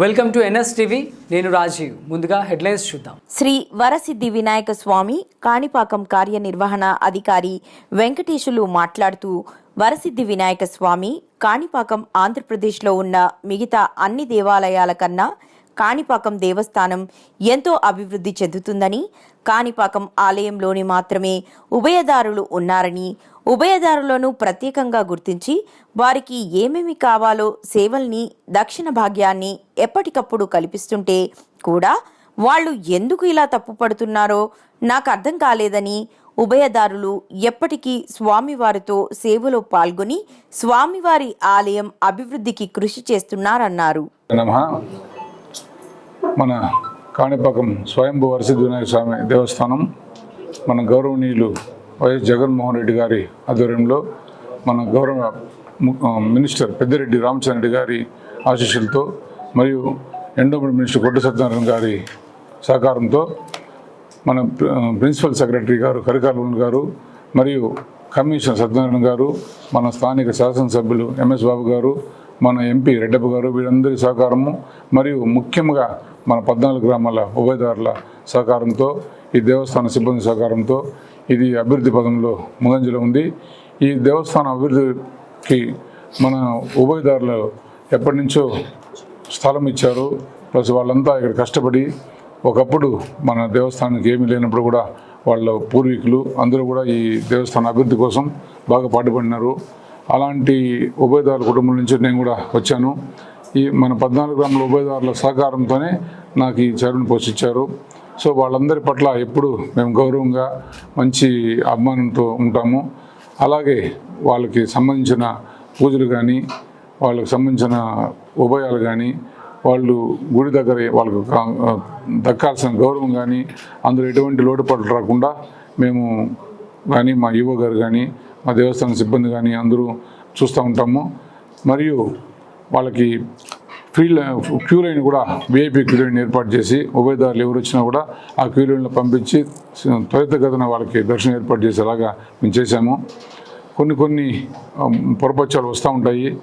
Welcome to NS TV. నేను రాజీవ్. ముందుగా headlines చూద్దాం. శ్రీ వరసిద్ధి వినాయక స్వామి కాణిపాకం కార్యనిర్వహణ అధికారి వెంకటేశులు మాట్లాడుతూ వరసిద్ధి వినాయక స్వామి కాణిపాకం ఆంధ్రప్రదేశ్లో ఉన్న మిగతా అన్ని దేవాలయాల కన్నా కాణిపాకం దేవస్థానం ఎంతో అభివృద్ధి చెందుతుందని కాణిపాకం ఆలయంలోని మాత్రమే ఉభయదారులు ఉన్నారని ఉభయదారులను ప్రత్యేకంగా గుర్తించి వారికి ఏమేమి కావాలో సేవల్ని దక్షిణ భాగ్యాన్ని ఎప్పటికప్పుడు కల్పిస్తుంటే కూడా వాళ్ళు ఎందుకు ఇలా తప్పుపడుతున్నారో నాకు అర్థం కాలేదని ఉభయదారులు ఎప్పటికీ స్వామివారితో సేవలో పాల్గొని స్వామివారి ఆలయం అభివృద్ధికి కృషి చేస్తున్నారన్నారు. మన కాణిపాకం స్వయంభూ వరసిద్ధి వినాయక స్వామి దేవస్థానం మన గౌరవనీయులు వైఎస్ జగన్మోహన్ రెడ్డి గారి ఆధ్వర్యంలో మన గౌరవ మినిస్టర్ పెద్దిరెడ్డి రామచంద్ర రెడ్డి గారి ఆశీస్సులతో మరియు ఎండోమెంట్ మినిస్టర్ కొట్టు సత్యనారాయణ గారి సహకారంతో మన ప్రిన్సిపల్ సెక్రటరీ గారు కరికాలం గారు మరియు కమిషనర్ సత్యనారాయణ గారు మన స్థానిక శాసనసభ్యులు ఎంఎస్ బాబు గారు మన ఎంపీ రెడ్డప్ప గారు వీరందరి సహకారము మరియు ముఖ్యంగా మన పద్నాలుగు గ్రామాల ఉభయదారుల సహకారంతో ఈ దేవస్థాన సిబ్బంది సహకారంతో ఇది అభివృద్ధి పదంలో ముందంజలో ఉంది. ఈ దేవస్థాన అభివృద్ధికి మన ఉభయదారులు ఎప్పటి నుంచో స్థలం ఇచ్చారు. ప్లస్ వాళ్ళంతా ఇక్కడ కష్టపడి ఒకప్పుడు మన దేవస్థానానికి ఏమీ లేనప్పుడు కూడా వాళ్ళ పూర్వీకులు అందరూ కూడా ఈ దేవస్థాన అభివృద్ధి కోసం బాగా పాటుపడినారు. అలాంటి ఉభయదారుల కుటుంబం నుంచి నేను కూడా వచ్చాను. ఈ మన పద్నాలుగు గ్రాముల ఉభయదారుల సహకారంతోనే నాకు ఈ చరణ్ పోషించారు సో వాళ్ళందరి పట్ల ఎప్పుడు మేము గౌరవంగా మంచి అభిమానంతో ఉంటాము. అలాగే వాళ్ళకి సంబంధించిన పూజలు కానీ వాళ్ళకి సంబంధించిన ఉభయాలు కానీ వాళ్ళు గుడి దగ్గర వాళ్ళకు దక్కాల్సిన గౌరవం కానీ అందులో ఎటువంటి లోటుపాట్లు రాకుండా మేము కానీ మా యువ గారు కానీ మా దేవస్థానం సిబ్బంది కానీ అందరూ చూస్తూ ఉంటాము. మరియు వాళ్ళకి ఫ్రీ క్యూ లైన్ కూడా వీఐపీ క్యూ లైన్ ఏర్పాటు చేసి ఉభయదారులు ఎవరు వచ్చినా కూడా ఆ క్యూ లైన్లో పంపించి త్వరితగతిన వాళ్ళకి దర్శనం ఏర్పాటు చేసేలాగా మేము చేశాము. కొన్ని కొన్ని ఆ, పొరపచ్చాలు వస్తూ ఉంటాయి.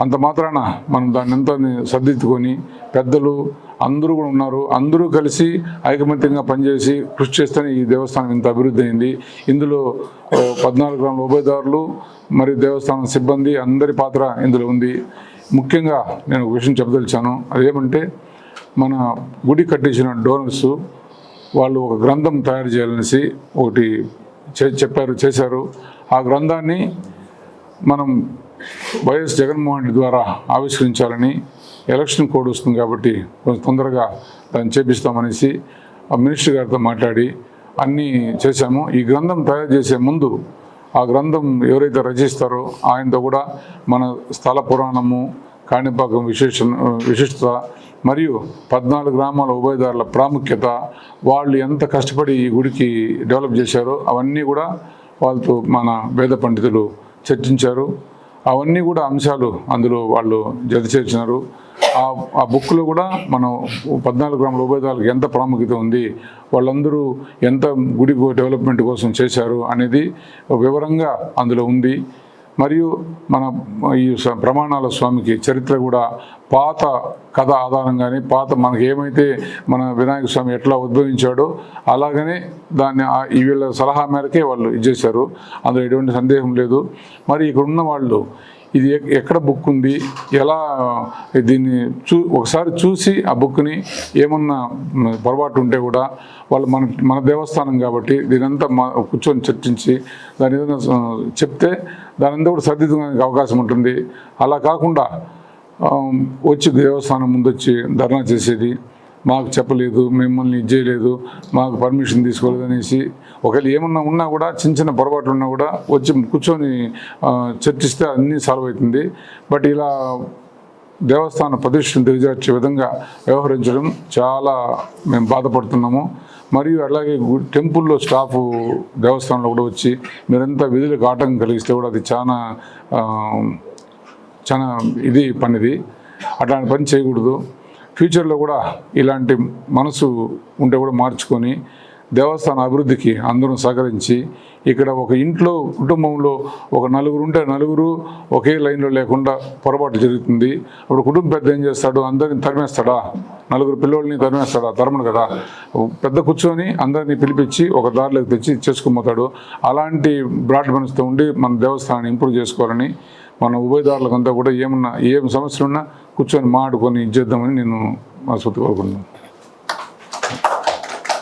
అంత మాత్రాన మనం దాన్ని ఎంత సర్దిద్దుకొని పెద్దలు అందరూ కూడా ఉన్నారు. అందరూ కలిసి ఐకమత్యంగా పనిచేసి కృషి చేస్తేనే ఈ దేవస్థానం ఇంత అభివృద్ధి అయింది. ఇందులో పద్నాలుగు గ్రాముల ఉభయదారులు మరియు దేవస్థానం సిబ్బంది అందరి పాత్ర ఇందులో ఉంది. ముఖ్యంగా నేను ఒక విషయం చెప్పదలిచాను. అదేమంటే మన గుడి కట్టించిన డోనర్స్ వాళ్ళు ఒక గ్రంథం తయారు చేయాలనేసి ఒకటి చే- చెప్పారు చేశారు. ఆ గ్రంథాన్ని మనం వైఎస్ జగన్మోహన్ రెడ్డి ద్వారా ఆవిష్కరించాలని ఎలక్షన్ కోడ్ వస్తుంది కాబట్టి కొంచెం తొందరగా దాన్ని చేపిస్తామనేసి ఆ మినిస్టర్ గారితో మాట్లాడి అన్నీ చేశాము. ఈ గ్రంథం తయారు చేసే ముందు ఆ గ్రంథం ఎవరైతే రచిస్తారో ఆయనతో కూడా మన స్థల పురాణము కాణిపాకం విశేష విశిష్టత మరియు పద్నాలుగు గ్రామాల ఉభయదారుల ప్రాముఖ్యత వాళ్ళు ఎంత కష్టపడి ఈ గుడికి డెవలప్ చేశారో అవన్నీ కూడా వాళ్ళతో మన వేద పండితులు చర్చించారు. అవన్నీ కూడా అంశాలు అందులో వాళ్ళు జత చేర్చినారు. ఆ ఆ బుక్లో కూడా మనం పద్నాలుగు గ్రాముల ఉభయదారులకు ఎంత ప్రాముఖ్యత ఉంది వాళ్ళందరూ ఎంత గుడి డెవలప్మెంట్ కోసం చేశారు అనేది వివరంగా అందులో ఉంది. మరియు మన ఈ ప్రమాణాల స్వామికి చరిత్ర కూడా పాత కథ ఆధారంగానే పాత మనకి ఏమైతే మన వినాయక స్వామి ఎట్లా ఉద్భవించాడో అలాగనే దాన్ని వీళ్ళ సలహా మేరకే వాళ్ళు ఇచ్చేశారు. అందులో ఎటువంటి సందేహం లేదు. మరి ఇక్కడ ఉన్న వాళ్ళు ఇది ఎక్కడ బుక్ ఉంది? ఎలా దీన్ని చూ ఒకసారి చూసి ఆ బుక్ని ఏమన్నా పొరపాటు ఉంటే కూడా వాళ్ళు మన మన దేవస్థానం కాబట్టి దీనంతా మా కూర్చొని చర్చించి దాని ఏదైనా చెప్తే దాని కూడా సర్దిద్దడానికి అవకాశం ఉంటుంది. అలా కాకుండా వచ్చి దేవస్థానం ముందు వచ్చి ధర్నా చేసేది మాకు చెప్పలేదు మిమ్మల్ని ఇది చేయలేదు మాకు పర్మిషన్ తీసుకోలేదు అనేసి ఒకవేళ ఏమన్నా ఉన్నా కూడా చిన్న చిన్న పొరపాట్లు ఉన్నా కూడా వచ్చి కూర్చొని చర్చిస్తే అన్నీ సాల్వ్ అవుతుంది. బట్ ఇలా దేవస్థాన ప్రతిష్టను తెలియజేర్చే విధంగా వ్యవహరించడం చాలా మేము బాధపడుతున్నాము. మరియు అలాగే టెంపుల్లో స్టాఫ్ దేవస్థానంలో కూడా వచ్చి మీరంతా విధులకు ఆటంకం కలిగిస్తే కూడా అది చాలా చాలా ఇది పనిది. అట్లాంటి పని చేయకూడదు. ఫ్యూచర్లో కూడా ఇలాంటి మనసు ఉంటే కూడా మార్చుకొని దేవస్థాన అభివృద్ధికి అందరం సహకరించి ఇక్కడ ఒక ఇంట్లో కుటుంబంలో ఒక నలుగురు ఉంటే నలుగురు ఒకే లైన్లో లేకుండా పొరపాటు జరుగుతుంది. అప్పుడు కుటుంబ పెద్ద ఏం చేస్తాడు? అందరిని తరిమేస్తాడా? నలుగురు పిల్లోళ్ళని తరిమేస్తాడా తరమడు కదా. పెద్ద కూర్చొని అందరినీ పిలిపించి ఒక దారిలోకి తెచ్చి చేసుకుపోతాడు. అలాంటి బ్రాడ్ మనసుతో ఉండి మన దేవస్థానాన్ని ఇంప్రూవ్ చేసుకోవాలని మన ఉభయదారులకంతా కూడా ఏమన్నా ఏం సమస్యలు ఉన్నా కూర్చొని మాడుకొని ఇచ్చేద్దామని నేను మనస్ఫూర్తి కోరుకుంటున్నాను.